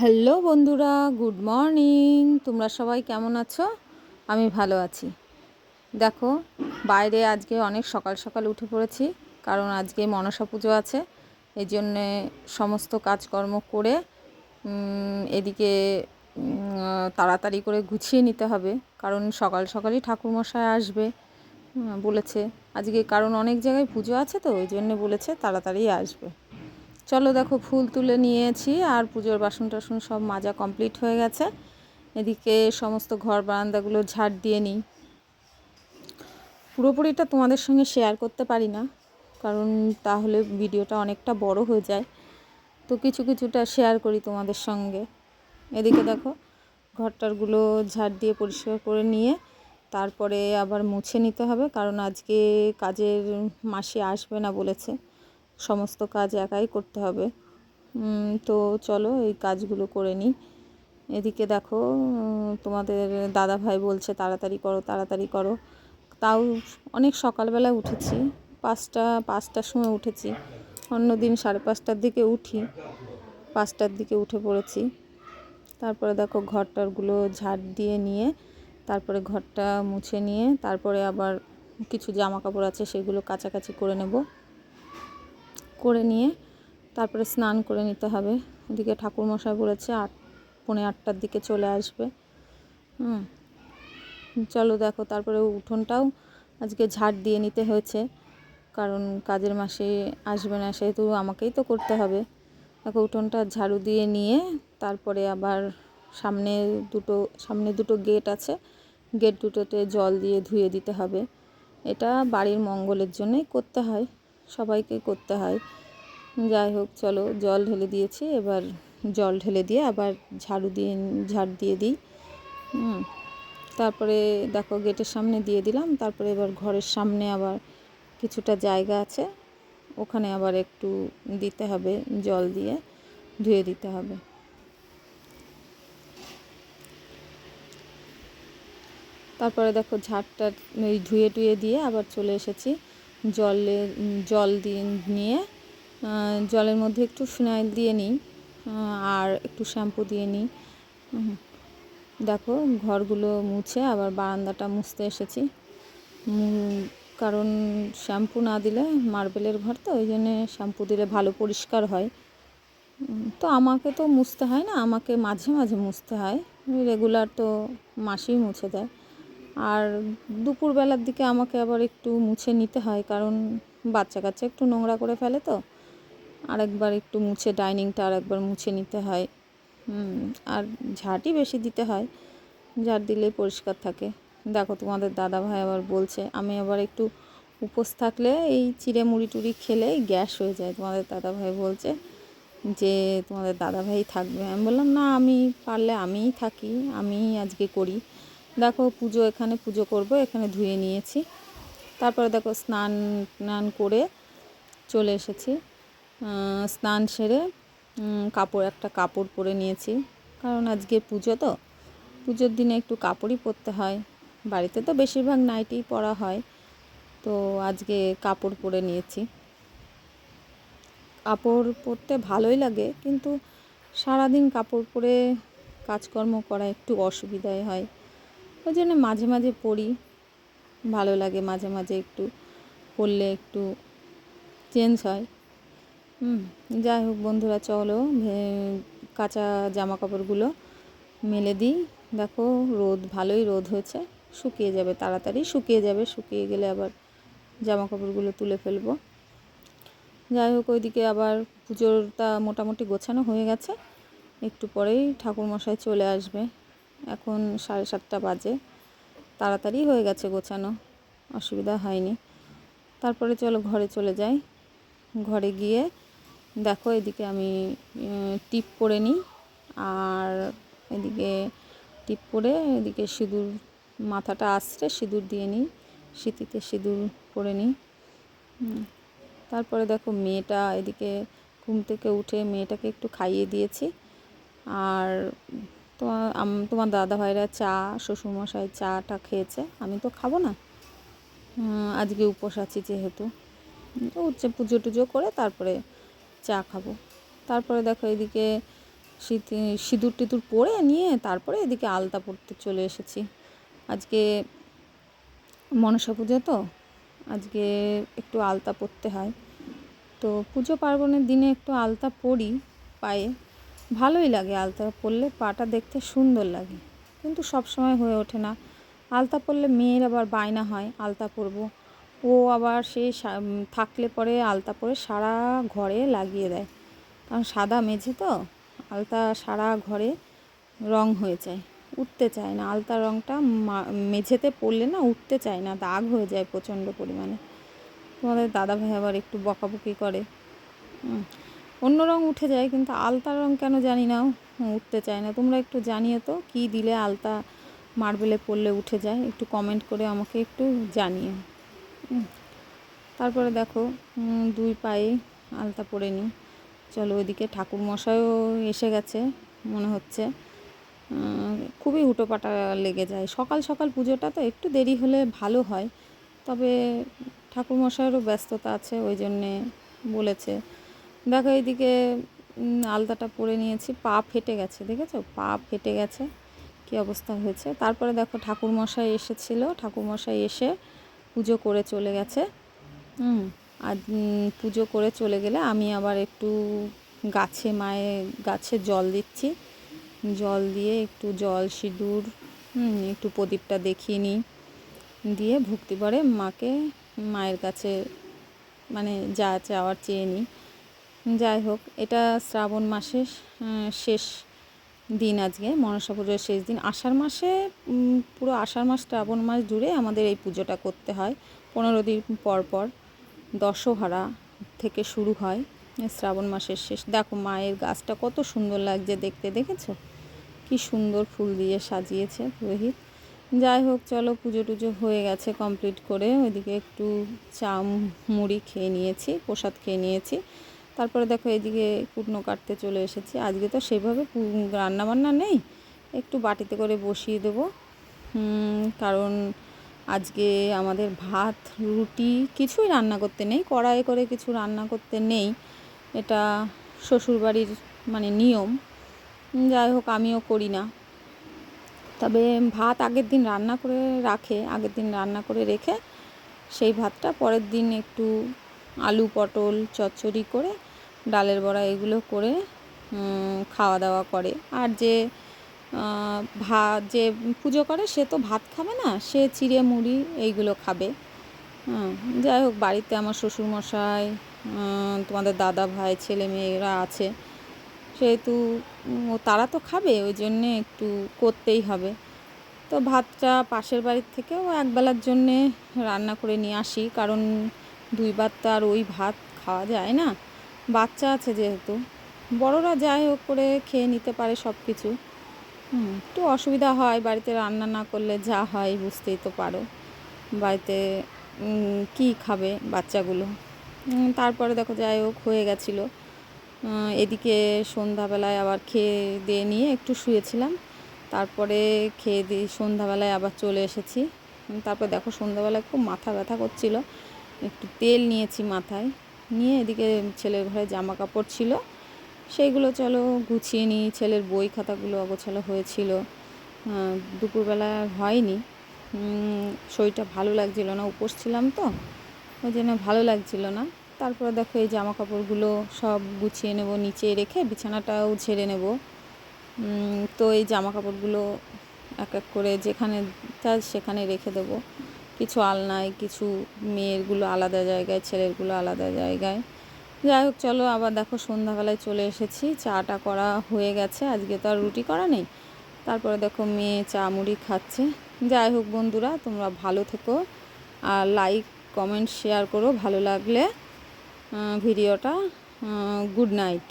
Hello বন্ধুরা, good morning. তোমরা সবাই কেমন আছো? আমি ভালো আছি। দেখো, বাইরে আজকে অনেক সকাল সকাল উঠে পড়েছি, কারণ আজকে মনসা পুজো আছে, এই জন্যে সমস্ত কাজকর্ম করে এদিকে তাড়াতাড়ি করে গুছিয়ে নিতে হবে, কারণ সকাল সকালই ঠাকুরমশাই আসবে বলেছে। আজকে কারণ অনেক জায়গায় পুজো আছে তো, ওই জন্যে বলেছে তাড়াতাড়ি আসবে। চলো দেখো ফুল তুলে নিয়েছি আর পুজোর বাসন টাসন সব মাজা কমপ্লিট হয়ে গেছে। এদিকে সমস্ত ঘর বারান্দাগুলো ঝাড় দিয়ে নিই। পুরোপুরিটা তোমাদের সঙ্গে শেয়ার করতে পারি না, কারণ তাহলে ভিডিওটা অনেকটা বড় হয়ে যায়। তো কিছু কিছুটা শেয়ার করি তোমাদের সঙ্গে। এদিকে দেখো ঘরটারগুলো ঝাড় দিয়ে পরিষ্কার করে নিয়ে তারপরে আবার মুছে নিতে হবে, কারণ আজকে কাজের মাসি আসবে না বলেছে। সমস্ত কাজ একাই করতে হবে। তো চলো এই কাজগুলো করে নিই। এদিকে দেখো তোমাদের দাদা ভাই বলছে, তাড়াতাড়ি করো তাড়াতাড়ি করো। তাও অনেক সকালবেলা উঠেছি, পাঁচটা, পাঁচটার সময় উঠেছি। অন্য দিন সাড়ে পাঁচটার দিকে উঠি, পাঁচটার দিকে উঠে পড়েছি। তারপরে দেখো, ঘরটারগুলো ঝাড় দিয়ে নিয়ে, তারপরে ঘরটা মুছে নিয়ে, তারপরে আবার কিছু জামা কাপড় আছে, সেগুলো কাছাকাছি করে নেব। করে নিয়ে তারপরে স্নান করে নিতে হবে। এদিকে ঠাকুরমশাই বলেছে আট, পৌনে আটটার দিকে চলে আসবে। হুম। চলো দেখো, তারপরে উঠোনটাও আজকে ঝাড় দিয়ে নিতে হয়েছে। কারণ কাজের মাসে আসবে না, সেহেতু আমাকেই তো করতে হবে। দেখো, উঠোনটা ঝাড়ু দিয়ে নিয়ে তারপরে আবার সামনে দুটো সামনে দুটো গেট আছে। গেট দুটোতে জল দিয়ে ধুয়ে দিতে হবে। এটা বাড়ির মঙ্গলের জন্যই করতে হয়। সবাইকে করতে হয়। যাই হোক, চলো জল ঢেলে দিয়েছি। এবার জল ঢেলে দিয়ে আবার ঝাড়ু দিয়ে, ঝাড় দিয়ে দিই। তারপরে দেখো গেটের সামনে দিয়ে দিলাম। তারপরে এবার ঘরের সামনে আবার কিছুটা জায়গা আছে। ওখানে আবার একটু দিতে হবে, জল দিয়ে ধুয়ে দিতে হবে। তারপরে দেখো ঝাড়টা ওই ধুয়ে টুয়ে দিয়ে আবার চলে এসেছি। জলে জল দিয়ে নিয়ে জলের মধ্যে একটু ফিনাইল দিয়ে নিই আর একটু শ্যাম্পু দিয়ে নিই। দেখো ঘরগুলো মুছে, আবার বারান্দাটা মুছতে এসেছি। কারণ শ্যাম্পু না দিলে মার্বেলের ঘর তো, ওই জন্যে শ্যাম্পু দিলে ভালো পরিষ্কার হয়। তো আমাকে তো মুছতে হয় না, আমাকে মাঝে মাঝে মুছতে হয়। রেগুলার তো মাসেই মুছে দেয়। আর দুপুরবেলার দিকে আমাকে আবার একটু মুছে নিতে হয়, কারণ বাচ্চা কাচ্চা একটু নোংরা করে ফেলে তো। আরেকবার একটু মুছে, ডাইনিংটা আরেকবার মুছে নিতে হয়। আর ঝাঁটই বেশি দিতে হয়, ঝাঁট দিলেই পরিষ্কার থাকে। দেখো, তোমাদের দাদা ভাই আবার বলছে, আমি আবার একটু উপোস থাকলে এই চিড়ে মুড়ি টুড়ি খেলে গ্যাস হয়ে যায়। তোমাদের দাদা ভাই বলছে যে, তোমাদের দাদা ভাই থাকবে। আমি বললাম, না, আমি পারলে আমিই থাকি, আমিই আজকে করি। দেখো পুজো, এখানে পুজো করব, এখানে ধুয়ে নিয়েছি। তারপরে দেখো স্নান স্নান করে চলে এসেছি। স্নান সেরে কাপড়, একটা কাপড় পরে নিয়েছি। কারণ আজকে পুজো তো, পুজোর দিনে একটু কাপড়ই পরতে হয়। বাড়িতে তো বেশিরভাগ নাইটিই পরা হয়, তো আজকে কাপড় পরে নিয়েছি। কাপড় পরতে ভালোই লাগে, কিন্তু সারাদিন কাপড় পরে কাজকর্ম করা একটু অসুবিধাই হয়। ওই জন্য মাঝে মাঝে পরি ভালো লাগে মাঝে মাঝে একটু পরলে একটু চেঞ্জ হয়। হুম, যাই হোক বন্ধুরা চলো কাঁচা জামা কাপড়গুলো মেলে দিই। দেখো রোদ, ভালোই রোদ হয়েছে। শুকিয়ে যাবে তাড়াতাড়ি, শুকিয়ে যাবে, শুকিয়ে গেলে আবার জামা কাপড়গুলো তুলে ফেলব। যাই হোক ওইদিকে আবার পুজোরটা মোটামুটি গোছানো হয়ে গেছে। একটু পরেই ঠাকুরমশাই চলে আসবে। এখন সাড়ে সাতটা বাজে। তাড়াতাড়ি হয়ে গেছে গোছানো, অসুবিধা হয়নি। তারপরে চলো ঘরে চলে যাই। ঘরে গিয়ে দেখো এদিকে আমি টিপ পরে নিই। আর এদিকে টিপ পরে এদিকে সিঁদুর মাথাটা আসছে, সিঁদুর দিয়ে নিই। সিঁথিতে সিঁদুর পরে নিই। তারপরে দেখো মেয়েটা এদিকে ঘুম থেকে উঠে মেয়েটাকে একটু খাইয়ে দিয়েছি। আর তোমার তোমার দাদা ভাইরা চা, শ্বশুরমশাই চাটা খেয়েছে, আমি তো খাব না। আজকে উপোস আছি যেহেতু। হচ্ছে পুজো টুজো করে তারপরে চা খাব। তারপরে দেখো এদিকে শীত সিঁদুর টিঁদুর পরে নিয়ে তারপরে এদিকে আলতা পরতে চলে এসেছি। আজকে মনসা পুজো তো, আজকে একটু আলতা পরতে হয়। তো পুজো পার্বণের দিনে একটু আলতা পরি পায়ে। ভালোই লাগে আলতা পরলে পাটা দেখতে সুন্দর লাগে। কিন্তু সব সময় হয়ে ওঠে না। আলতা পরলে মেয়ের আবার বায়না হয়, আলতা পরবো। ও আবার সে থাকলে পরে আলতা পরে সারা ঘরে লাগিয়ে দেয়। কারণ সাদা মেঝে তো, আলতা সারা ঘরে রং হয়ে যায়। উঠতে চায় না। আলতা মা- মেঝেতে পড়লে না উঠতে চায় না, দাগ হয়ে যায় প্রচণ্ড পরিমাণে। তোমাদের দাদা ভাই আবার একটু বকাবকি করে। অন্য রং উঠে যায়, কিন্তু আলতা রং কেন জানি না উঠতে চায় না। তোমরা একটু জানিয়ে তো, কী দিলে আলতা মার্বেলে পড়লে উঠে যায়? একটু কমেন্ট করে আমাকে একটু জানিয়ে তারপরে দেখো দুই পায়ে আলতা পরে নিই চলো ওইদিকে ঠাকুর মশাইও এসে গেছে, মনে হচ্ছে। খুবই হুটোপাটা লেগে যায়। সকাল সকাল পুজোটা তো একটু দেরি হলে ভালো হয়, তবে ঠাকুরমশাইয়েরও ব্যস্ততা আছে, ওই জন্যে বলেছে। দেখো এইদিকে আলতাটা পরে নিয়েছি। পা ফেটে গেছে, দেখেছ? পা ফেটে গেছে। কী অবস্থা হয়েছে? তারপরে দেখো ঠাকুরমশাই এসেছিল। ঠাকুরমশাই এসে পুজো করে চলে গেছে। হুম, আর পুজো করে চলে গেলে আমি আবার একটু গাছে মায়ে, গাছে জল দিচ্ছি। জল দিয়ে একটু জল, সিঁদুর একটু প্রদীপটা দেখিয়ে নিই। দিয়ে ভক্তি পরে মাকে, মায়ের কাছে মানে যা চাওয়ার চেয়ে নিই। যাই হোক এটা শ্রাবণ মাসের শেষ দিন আজকে, মনসা পুজোর শেষ দিন। আষাঢ় মাসে পুরো আষাঢ় মাস, শ্রাবণ মাস জুড়ে আমাদের এই পুজোটা করতে হয়। পনেরো দিন পর পর দশহারা থেকে শুরু হয় শ্রাবণ মাসের শেষ। দেখো মায়ের গাছটা কত সুন্দর লাগছে দেখতে, দেখেছ? কি সুন্দর ফুল দিয়ে সাজিয়েছে পুরোহিত। যাই হোক চলো পুজো টুজো হয়ে গেছে কমপ্লিট করে। ওইদিকে একটু চা, মুড়ি খেয়ে নিয়েছি, প্রসাদ খেয়ে নিয়েছি। তারপরে দেখো এদিকে কুটনো কাটতে চলে এসেছি। আজকে তো সেভাবে রান্নাবান্না নেই। একটু বাটিতে করে বসিয়ে দেবো। কারণ আজকে আমাদের ভাত, রুটি কিছুই রান্না করতে নেই। কড়াইয়ে করে কিছু রান্না করতে নেই। এটা শ্বশুরবাড়ির মানে নিয়ম। যাই হোক, আমিও করি না। তবে ভাত আগের দিন রান্না করে রাখে, আগের দিন রান্না করে রেখে সেই ভাতটা পরের দিন একটু আলু পটল চচ্চড়ি করে ডালের বড়া এগুলো করে খাওয়া দাওয়া করে। আর যে ভাত যে পুজো করে সে তো ভাত খাবে না, সে চিড়ে মুড়ি এইগুলো খাবে। যাই হোক, বাড়িতে আমার শ্বশুরমশাই তোমাদের দাদা ভাই, ছেলে মেয়েরা আছে। সেহেতু তারা তো খাবে, ওই জন্যে একটু করতেই হবে। তো ভাতটা পাশের বাড়ির থেকেও একবেলার জন্যে রান্না করে নিয়ে আসি, কারণ দুইবার তো আর ওই ভাত খাওয়া যায় না। বাচ্চা আছে যেহেতু। বড়রা যাই হোক করে খেয়ে নিতে পারে সব কিছু একটু অসুবিধা হয়, বাড়িতে রান্না না করলে যা হয় বুঝতেই তো পারো। বাড়িতে কী খাবে বাচ্চাগুলো? তারপরে দেখো যাই হোক হয়ে গেছিল। এদিকে সন্ধ্যাবেলায় আবার খেয়ে দিয়ে নিয়ে একটু শুয়েছিলাম। তারপরে খেয়ে দিয়ে সন্ধ্যাবেলায় আবার চলে এসেছি। তারপর দেখো সন্ধ্যাবেলায় খুব মাথা ব্যথা করছিল। একটু তেল নিয়েছি মাথায়। নিয়ে এদিকে ছেলের ঘরে জামা কাপড় ছিল। সেইগুলো চলো গুছিয়ে নিই। ছেলের বই খাতাগুলো অগোছালো হয়েছিল। দুপুরবেলা হয়নি। শরীরটা ভালো লাগছিল না, উপোস ছিলাম তো, ওই জন্য ভালো লাগছিল না। তারপরে দেখো এই জামা কাপড়গুলো সব গুছিয়ে নেব, নিচে রেখে বিছানাটাও ঝেড়ে নেব। তো এই জামা কাপড়গুলো এক এক করে যেখানে চাই সেখানে রেখে দেবো। কিছু আলনায়, কিছু মেয়েরগুলো আলাদা জায়গায়, ছেলেরগুলো আলাদা জায়গায়। যাই হোক, চলো আবার দেখো সন্ধ্যাবেলায় চলে এসেছি। চাটা করা হয়ে গেছে, আজকে তো আর রুটি করা নেই। তারপরে দেখো মেয়ে চা মুড়ি খাচ্ছে। যাই হোক বন্ধুরা, তোমরা ভালো থেকো আর লাইক, কমেন্ট, শেয়ার করো। ভালো লাগলে ভিডিওটা গুড নাইট।